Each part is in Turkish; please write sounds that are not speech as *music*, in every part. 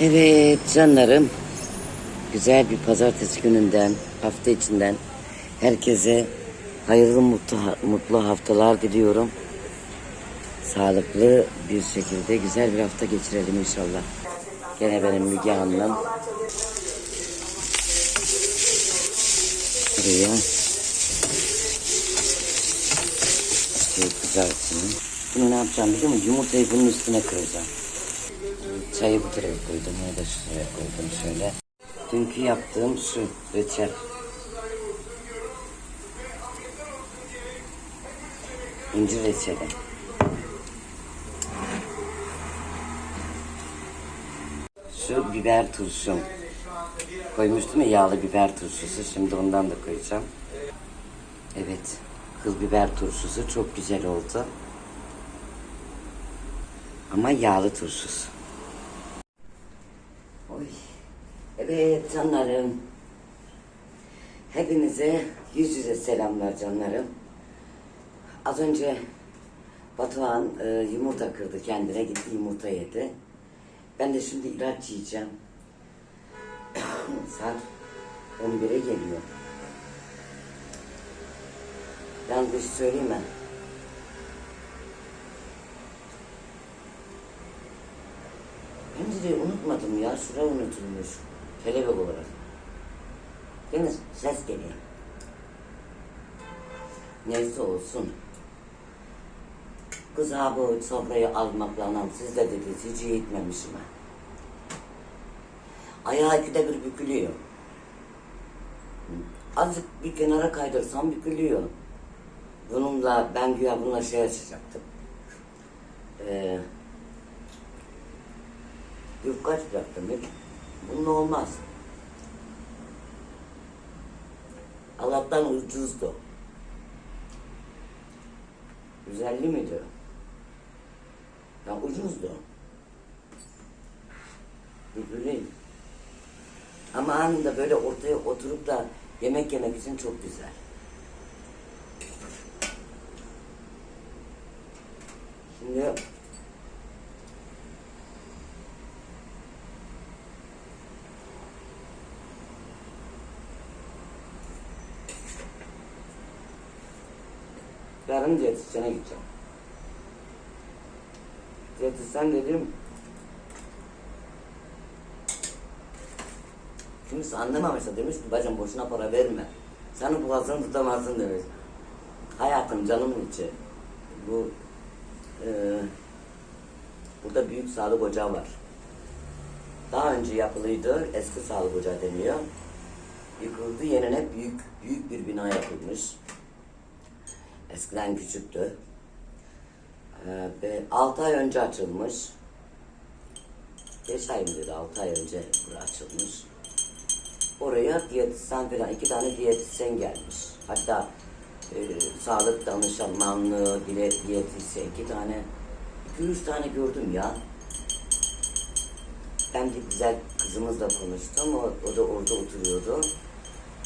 Evet canlarım. Güzel bir pazartesi gününden, hafta içinden herkese hayırlı mutlu, mutlu haftalar diliyorum. Sağlıklı bir şekilde güzel bir hafta geçirelim inşallah. Gene benim Müge Hanım'la buraya şey. Bunu ne yapacağım biliyor musun? Yumurtayı bunun üstüne kıracağım. Çayı bu tarafa koydum. Bunu da şuraya koydum şöyle. Dünkü yaptığım şu reçel. İncir reçeli. Şu biber turşum. Koymuştum ya yağlı biber turşusu. Şimdi ondan da koyacağım. Evet. Kız biber turşusu çok güzel oldu. Ama yağlı turşusu. Evet canlarım. Hepinize yüz yüze selamlar canlarım. Az önce Batuhan e, yumurta kırdı kendine gitti yumurta yedi. Ben de şimdi ilaç yiyeceğim. *coughs* Saat 11'e geliyor. Ben bir şey söyleyeyim mi? Pencereyi unutmadım ya. Şura unutulmuş. Kelebek olarak. Değil mi? Ses geliyor. Neyse olsun. Kız abi sofrayı almakla anam siz de dedi hiç iyi gitmemişim ben. Ayağı ikide bir bükülüyor. Azıcık bir kenara kaydırsam bükülüyor. Bununla ben güya bununla şey açacaktım. Ee, yufka açacaktım. Hiç. Bununla olmaz. Allah'tan ucuzdu. 150 miydi? Ya ucuzdu. Üzüleyim. Ama anında böyle ortaya oturup da yemek yemek için çok güzel. Şimdi yarın diyetisyene gideceğim. Diyetisyen dedim kimisi anlamamışsa demiş ki bacım boşuna para verme. Senin boğazını tutamazsın demiş. Hayatım canımın içi. Bu e, burada büyük sağlık ocağı var. Daha önce yapılıydı. Eski sağlık ocağı deniyor. Yıkıldı. Yenine büyük büyük bir bina yapılmış. Eskiden küçüktü. Ee, ve 6 ay önce açılmış. 5 ay mı dedi? 6 ay önce bura açılmış. Oraya diyetisyen falan iki tane diyetisyen gelmiş. Hatta e, sağlık danışmanlığı, dile, diyetisyen iki tane, iki üç tane gördüm ya. Ben bir güzel kızımızla konuştum. O, o da orada oturuyordu.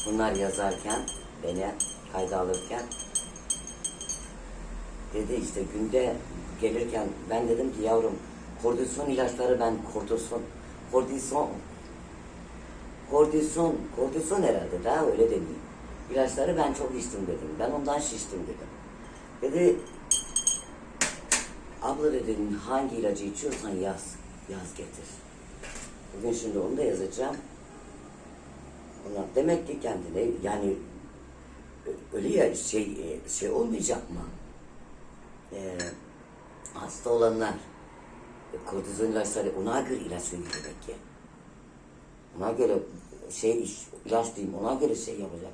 Bunlar yazarken, beni kayda alırken dedi işte günde gelirken ben dedim ki yavrum kordison ilaçları ben kordison kordison kordison kordison herhalde daha öyle demeyeyim. İlaçları ben çok içtim dedim. Ben ondan şiştim dedim. Dedi abla dedi hangi ilacı içiyorsan yaz. Yaz getir. Bugün şimdi onu da yazacağım. Onlar demek ki kendine yani öyle ya şey şey olmayacak mı? Ee, hasta olanlar e, kortizon ilaçları ona göre ilaç veriyor demek ki. Ona göre şey iş, ilaç diyeyim ona göre şey yapacak.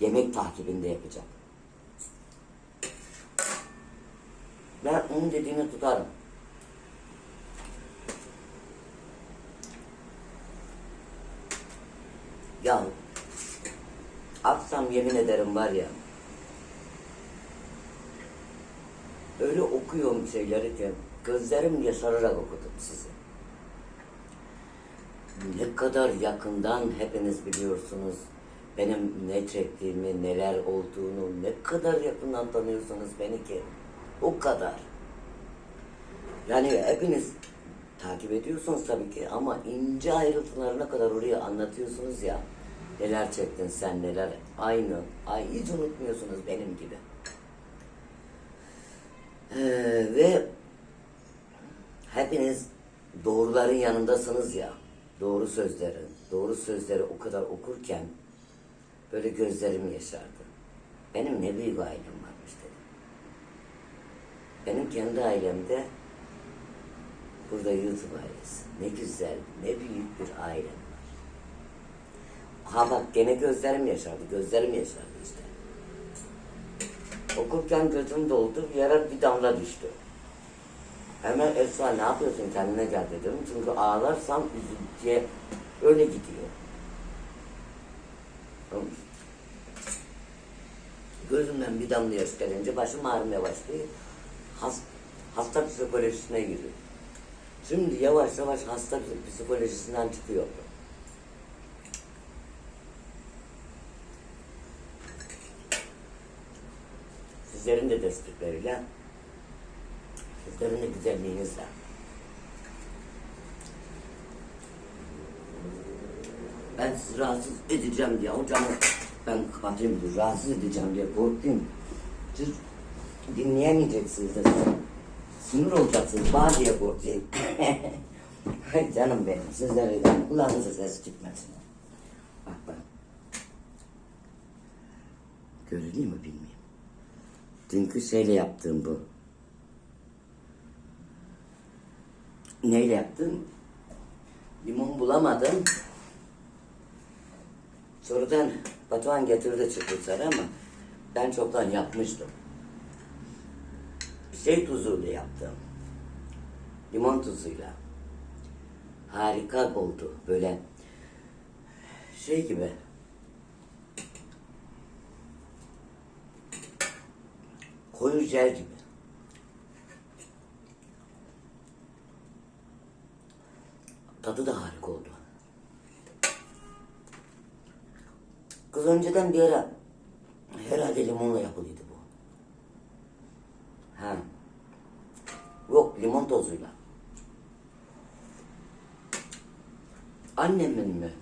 Yemek takibinde yapacak. Ben onun dediğini tutarım. Ya akşam yemin ederim var ya öyle okuyorum şeyleri ki gözlerim yaşararak okudum sizi. Ne kadar yakından hepiniz biliyorsunuz benim ne çektiğimi, neler olduğunu, ne kadar yakından tanıyorsunuz beni ki. O kadar. Yani hepiniz takip ediyorsunuz tabii ki ama ince ayrıntılarına kadar oraya anlatıyorsunuz ya. Neler çektin sen neler aynı. Ay hiç unutmuyorsunuz benim gibi. Ee, ve hepiniz doğruların yanındasınız ya. Doğru sözleri, doğru sözleri o kadar okurken böyle gözlerim yaşardı. Benim ne büyük ailem varmış dedim. Benim kendi ailemde burada YouTube ailesi. Ne güzel, ne büyük bir ailem var. Ha bak gene gözlerim yaşardı, gözlerim yaşardı. Okurken gözüm doldu, bir yere bir damla düştü. Hemen Esra ne yapıyorsun kendine gel dedim. Çünkü ağlarsam üzüntüye öyle gidiyor. Gözümden bir damla yaş gelince başım ağrımaya başlıyor. Has, hasta psikolojisine giriyor. Şimdi yavaş yavaş hasta psikolojisinden çıkıyor. Sizlerin de destekleriyle, sizlerin de güzelliğinizle. Ben sizi rahatsız edeceğim diye hocamı ben kapatayım dur, rahatsız edeceğim diye korktum. Siz dinleyemeyeceksiniz de sinir olacaksınız bana diye korkayım. *laughs* Ay canım benim sizlerden kulağınıza ses çıkmasın. Bak bak. Görülüyor mu bilmiyorum. Dünkü şeyle yaptığım bu. Neyle yaptım? Limon bulamadım. Sonradan Batuhan getirdi çıkmışlar ama ben çoktan yapmıştım. Şey tuzuyla yaptım. Limon tuzuyla. Harika oldu. Böyle şey gibi. Koyu jel gibi. Tadı da harika oldu. Kız önceden bir ara herhalde limonla yapılıydı bu. Ha. Yok limon tozuyla. Annemin mi?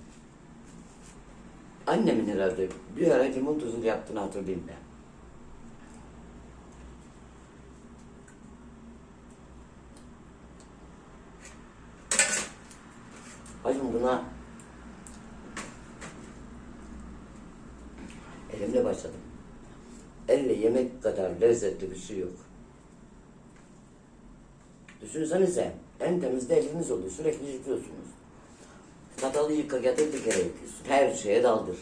Annemin herhalde bir ara limon tozuyla yaptığını hatırlayayım ben. Buna elimle başladım. Elle yemek kadar lezzetli bir şey yok. Düşünsenize en temiz de eliniz oluyor. Sürekli yıkıyorsunuz. Çatalı yıka getir bir kere yıkıyorsun. Her şeye daldır.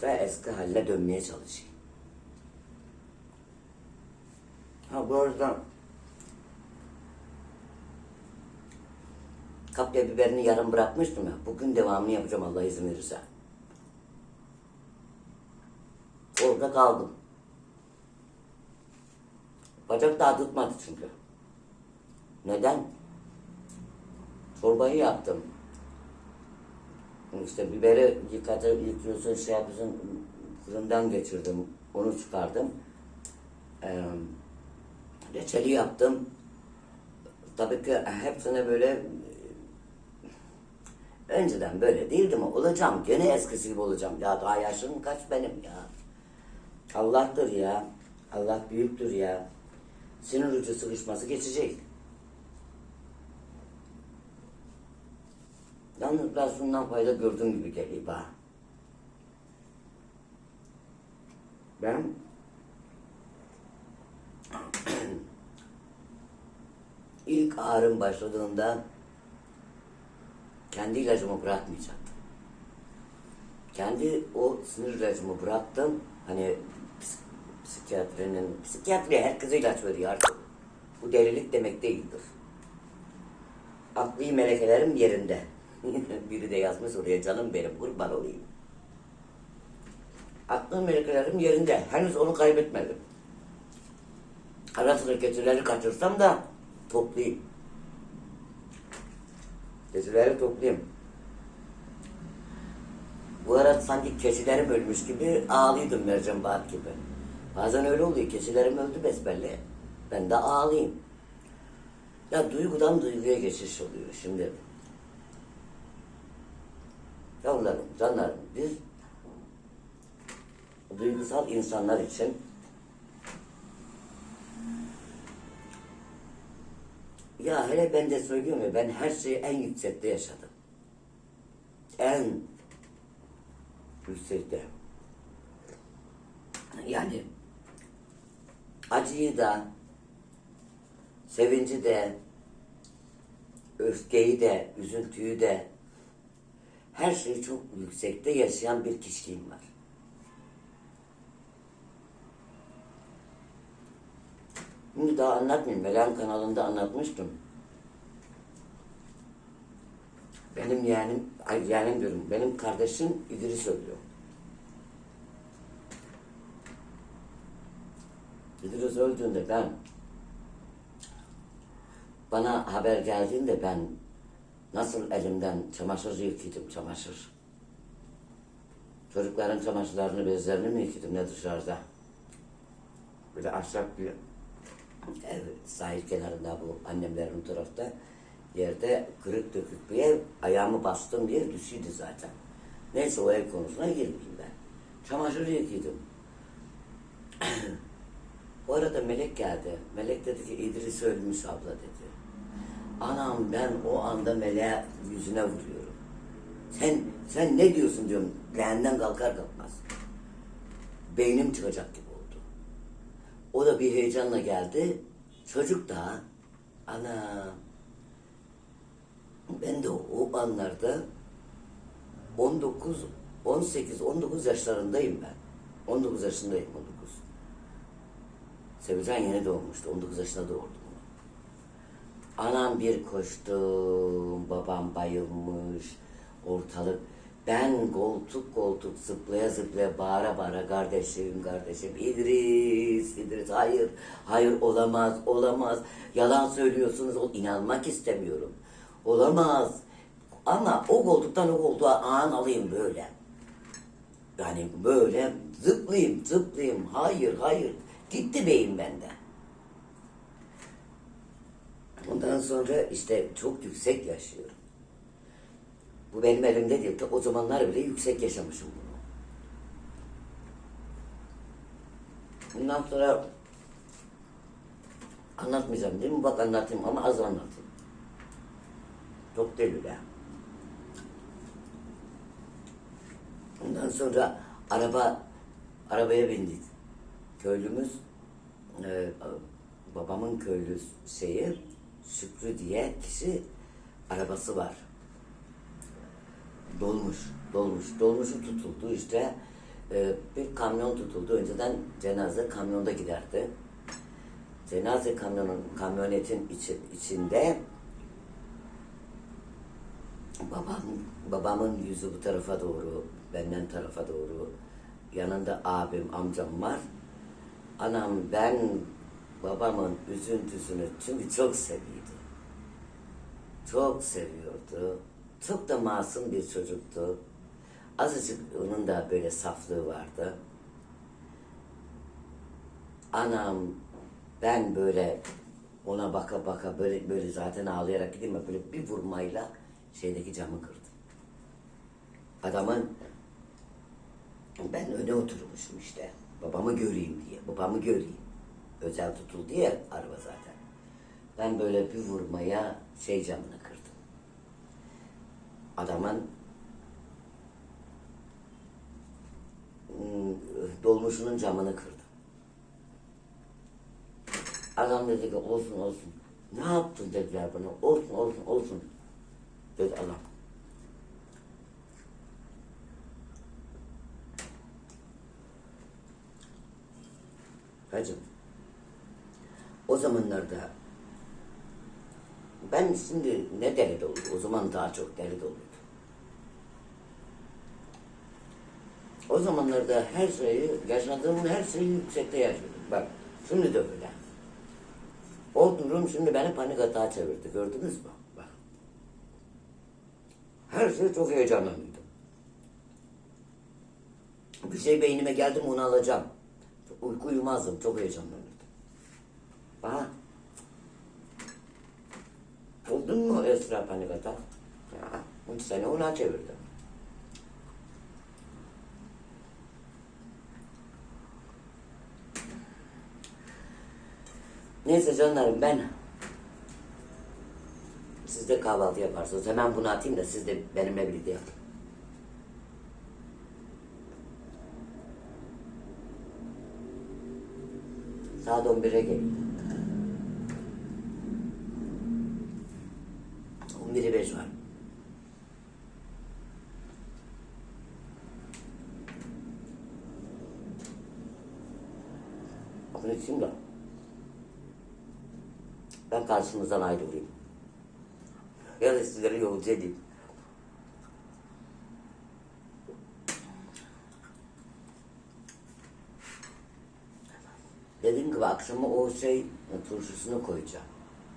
Esra eski haline dönmeye çalışıyor. Ha bu arada kapya biberini yarım bırakmıştım ya. Bugün devamını yapacağım Allah izin verirse. Orada kaldım. Bacak daha tutmadı çünkü. Neden? Çorbayı yaptım. İşte biberi yıkadı, yıkıyorsun, şey yapıyorsun, fırından geçirdim, onu çıkardım. Ee, reçeli yaptım. Tabii ki hepsine böyle önceden böyle değildim ama olacağım. Gene eskisi gibi olacağım. Ya daha yaşım kaç benim ya. Allah'tır ya. Allah büyüktür ya. Sinir ucu sıkışması geçecek. Yalnız ben şundan fayda gördüğüm gibi geliyor bana. Ben ilk ağrım başladığında kendi ilacımı bırakmayacaktım. Kendi o sinir ilacımı bıraktım. Hani psik- psikiyatrinin, psikiyatri herkese ilaç veriyor artık. Bu delilik demek değildir. Akli melekelerim yerinde. *laughs* Biri de yazmış oraya canım benim kurban olayım. Aklı melekelerim yerinde. Henüz onu kaybetmedim. Ara sıra geceleri kaçırsam da toplayayım. Keçileri toplayayım. Bu ara sanki keçilerim ölmüş gibi ağlıyordum Mercan Bahat gibi. Bazen öyle oluyor. Keçilerim öldü besbelli. Ben de ağlayayım. Ya duygudan duyguya geçiş oluyor şimdi. Yavrularım, canlarım biz duygusal insanlar için ya hele ben de söylüyorum ya ben her şeyi en yüksekte yaşadım. En yüksekte. Yani acıyı da sevinci de öfkeyi de üzüntüyü de her şeyi çok yüksekte yaşayan bir kişiliğim var. Şimdi daha anlatmayayım. Melan kanalında anlatmıştım. Benim yeğenim, ay yeğenim diyorum, benim kardeşim İdris öldü. İdris öldüğünde ben, bana haber geldiğinde ben nasıl elimden çamaşır yıkıyordum, çamaşır. Çocukların çamaşırlarını, bezlerini mi yıkıyordum ne dışarıda. De ahşap bir ev sahil kenarında bu annemlerin tarafta yerde kırık dökük bir ev. Ayağımı bastığım yer düşüydü zaten. Neyse o ev konusuna girmeyeyim ben. Çamaşır yıkıyordum. o *clears throat* arada Melek geldi. Melek dedi ki İdris ölmüş abla dedi. Anam ben o anda Melek'e yüzüne vuruyorum. Sen sen ne diyorsun diyorum. Leğenden kalkar kalkmaz. Beynim çıkacak gibi. O da bir heyecanla geldi. Çocuk da ana ben de o anlarda 19 18 19 yaşlarındayım ben. 19 yaşındayım 19. Sevilcan yeni doğmuştu. 19 yaşında doğurdum. Anam bir koştum. Babam bayılmış. Ortalık ben koltuk koltuk zıplaya zıplaya bağıra bağıra kardeşim kardeşim İdris İdris hayır hayır olamaz olamaz. Yalan söylüyorsunuz o inanmak istemiyorum. Olamaz. Ama o koltuktan o koltuğa an alayım böyle. Yani böyle zıplayayım zıplayayım hayır hayır. Gitti beyin benden. Ondan sonra işte çok yüksek yaşıyorum bu benim elimde değil. O zamanlar bile yüksek yaşamışım bunu. Bundan sonra anlatmayacağım değil mi? Bak anlatayım ama az anlatayım. Çok değil öyle. Ondan sonra araba arabaya bindik. Köylümüz e, babamın köylü şeyi Şükrü diye kişi arabası var dolmuş, dolmuş, dolmuşu tutuldu işte e, bir kamyon tutuldu. Önceden cenaze kamyonda giderdi. Cenaze kamyonun, kamyonetin içi, içinde babam, babamın yüzü bu tarafa doğru, benden tarafa doğru, yanında abim, amcam var. Anam ben babamın üzüntüsünü çünkü çok seviyordu. Çok seviyordu. Çok da masum bir çocuktu. Azıcık onun da böyle saflığı vardı. Anam ben böyle ona baka baka böyle böyle zaten ağlayarak gideyim mi böyle bir vurmayla şeydeki camı kırdım. Adamın ben öne oturmuşum işte. Babamı göreyim diye. Babamı göreyim. Özel tutuldu ya araba zaten. Ben böyle bir vurmaya şey camını adamın ım, dolmuşunun camını kırdı. Adam dedi ki olsun olsun. Ne yaptın dediler bana. Olsun olsun olsun. Dedi adam. Hacım. O zamanlarda ben şimdi ne deli doluydu. O zaman daha çok deli doluydu. O zamanlarda her şeyi, yaşadığım her şeyi yüksekte yaşıyordum. Bak, şimdi de öyle. O durum şimdi beni panik atağa çevirdi. Gördünüz mü? Bak. Her şey çok heyecanlıydım. Bir şey beynime geldi mi onu alacağım. Uyku uyumazdım. Çok heyecanlanırdım. Bana Buldun mu Esra Panikata? Ya, üç sene ona çevirdim. Neyse canlarım ben siz de kahvaltı yaparsınız. Hemen bunu atayım da siz de benimle birlikte yapın. Saat 11'e gelin. 11'e 5 var. Bunu içeyim de. Ben karşınızdan ayrılayım. Ya da sizleri yolcu edeyim. Dediğim gibi akşama o şey turşusunu koyacağım.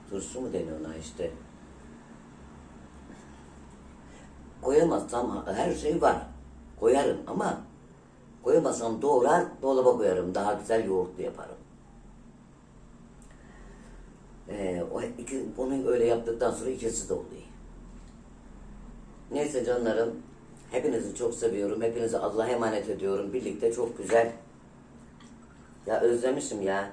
Turşu mu deniyor ona işte. Koyamazsam her şey var. Koyarım ama koyamazsam doğrar dolaba koyarım. Daha güzel yoğurtlu yaparım. Ee, o iki, onu öyle yaptıktan sonra ikisi de oluyor. Neyse canlarım, hepinizi çok seviyorum. Hepinizi Allah'a emanet ediyorum. Birlikte çok güzel. Ya özlemişim ya.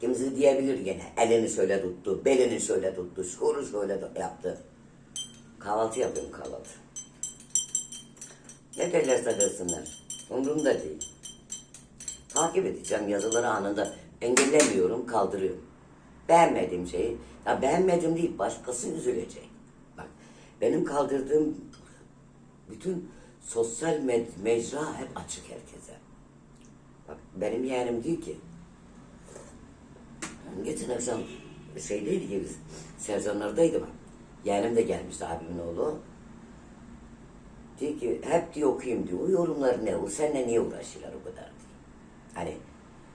Kimisi diyebilir gene. Elini şöyle tuttu, belini şöyle tuttu, şunu şöyle yaptı. Kahvaltı yapıyorum kahvaltı. Ne derlerse desinler. Umurumda değil. Takip edeceğim yazıları anında. Engellemiyorum, kaldırıyorum. Beğenmediğim şeyi, ya beğenmedim değil, başkası üzülecek. Bak, benim kaldırdığım bütün sosyal med mecra hep açık herkese. Bak, benim yeğenim diyor ki, geçen akşam şeydeydi ki biz, Sercanlardaydı bak. Yeğenim de gelmişti abimin oğlu. Diyor ki hep diyor okuyayım diyor. O yorumlar ne? O seninle niye uğraşıyorlar o kadar diyor. Hani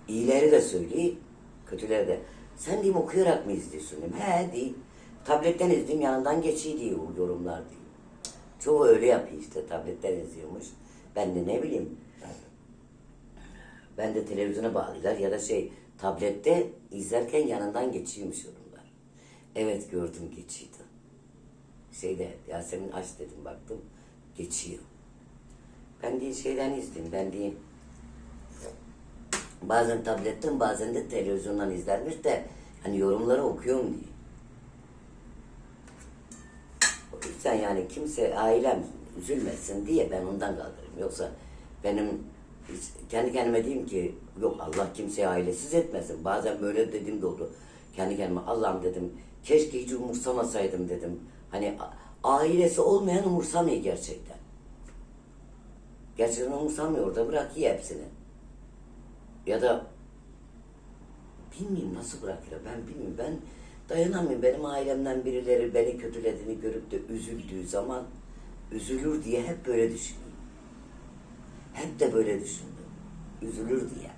iyileri de söyleyeyim, kötüleri de. Sen diyeyim okuyarak mı izliyorsun diyeyim. He diyeyim. Tabletten izleyeyim yanından geçiyor diyor o yorumlar diyor. Çoğu öyle yapıyor işte tabletten izliyormuş. Ben de ne bileyim. Ben de televizyona bağlılar ya da şey tablette izlerken yanından geçiyormuş yorumlar. Evet gördüm geçiyordu. Şeyde Yasemin aç dedim baktım geçiyor. Ben değil şeyden izleyeyim ben diyeyim. Bazen tabletten bazen de televizyondan izlermiş de hani yorumları okuyorum diye. O yüzden yani kimse ailem üzülmesin diye ben ondan kaldırayım. Yoksa benim kendi kendime diyeyim ki yok Allah kimseyi ailesiz etmesin. Bazen böyle dediğim de oldu. Kendi kendime Allah'ım dedim keşke hiç umursamasaydım dedim. Hani ailesi olmayan umursamıyor gerçekten. Gerçekten umursamıyor orada bırakıyor hepsini. Ya da bilmiyorum nasıl bırakıyor ben bilmiyorum. Ben dayanamıyorum. Benim ailemden birileri beni kötülediğini görüp de üzüldüğü zaman üzülür diye hep böyle düşünüyorum. Hep de böyle düşündüm. Üzülür diye.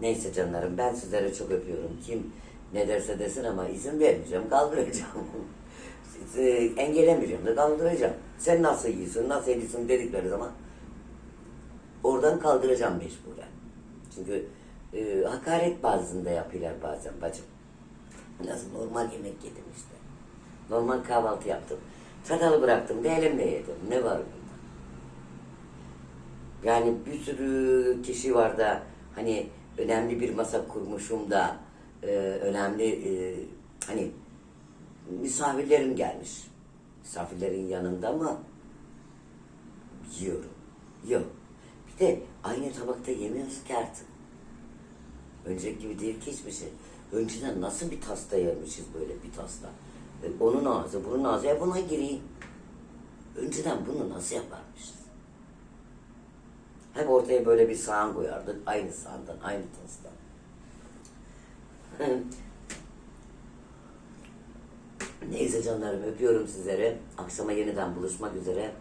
Neyse canlarım ben sizlere çok öpüyorum. Kim ne derse desin ama izin vermeyeceğim. Kaldıracağım. Sizi *laughs* engellemeyeceğim de kaldıracağım. Sen nasıl iyisin, nasıl iyisin dedikleri zaman oradan kaldıracağım mecburen. Çünkü e, hakaret bazında yapıyorlar bazen bacım. Nasıl normal yemek yedim işte. Normal kahvaltı yaptım. Çatalı bıraktım elimle yedim. Ne var bunda? Yani bir sürü kişi var da hani önemli bir masa kurmuşum da e, önemli e, hani misafirlerim gelmiş. Misafirlerin yanında mı yiyorum. Yok. De aynı tabakta yemiyoruz ki artık. Önceki gibi değil ki hiçbir şey. Önceden nasıl bir tasta yermişiz böyle bir tasta. E, onun ağzı, bunun ağzı hep ona gireyim. Önceden bunu nasıl yaparmışız? Hep ortaya böyle bir sahan koyardık. Aynı sahandan, aynı tastan. *laughs* Neyse canlarım öpüyorum sizleri. Akşama yeniden buluşmak üzere.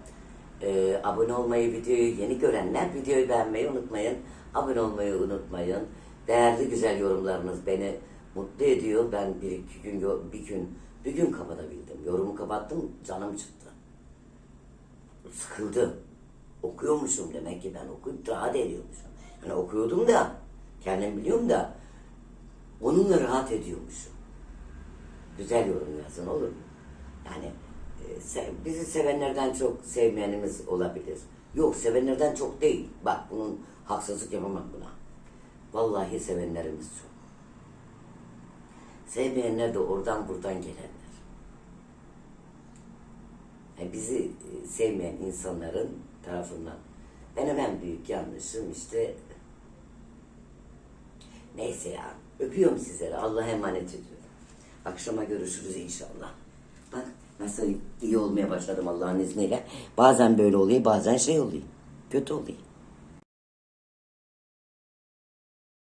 Ee, abone olmayı, videoyu yeni görenler videoyu beğenmeyi unutmayın. Abone olmayı unutmayın. Değerli güzel yorumlarınız beni mutlu ediyor. Ben bir iki gün, bir gün, bir gün kapatabildim. Yorumu kapattım, canım çıktı. Sıkıldım. Okuyormuşum demek ki ben okuyup rahat ediyormuşum. Hani okuyordum da, kendim biliyorum da, onunla rahat ediyormuşum. Güzel yorum yazın olur mu? Yani bizi sevenlerden çok sevmeyenimiz olabilir. Yok sevenlerden çok değil. Bak bunun haksızlık yapamam buna. Vallahi sevenlerimiz çok. Sevmeyenler de oradan buradan gelenler. Yani bizi e, sevmeyen insanların tarafından benim en büyük yanlışım işte neyse ya öpüyorum sizleri Allah'a emanet ediyorum. Akşama görüşürüz inşallah. Bak nasıl iyi olmaya başladım Allah'ın izniyle. Bazen böyle oluyor bazen şey oluyor. Kötü oluyor.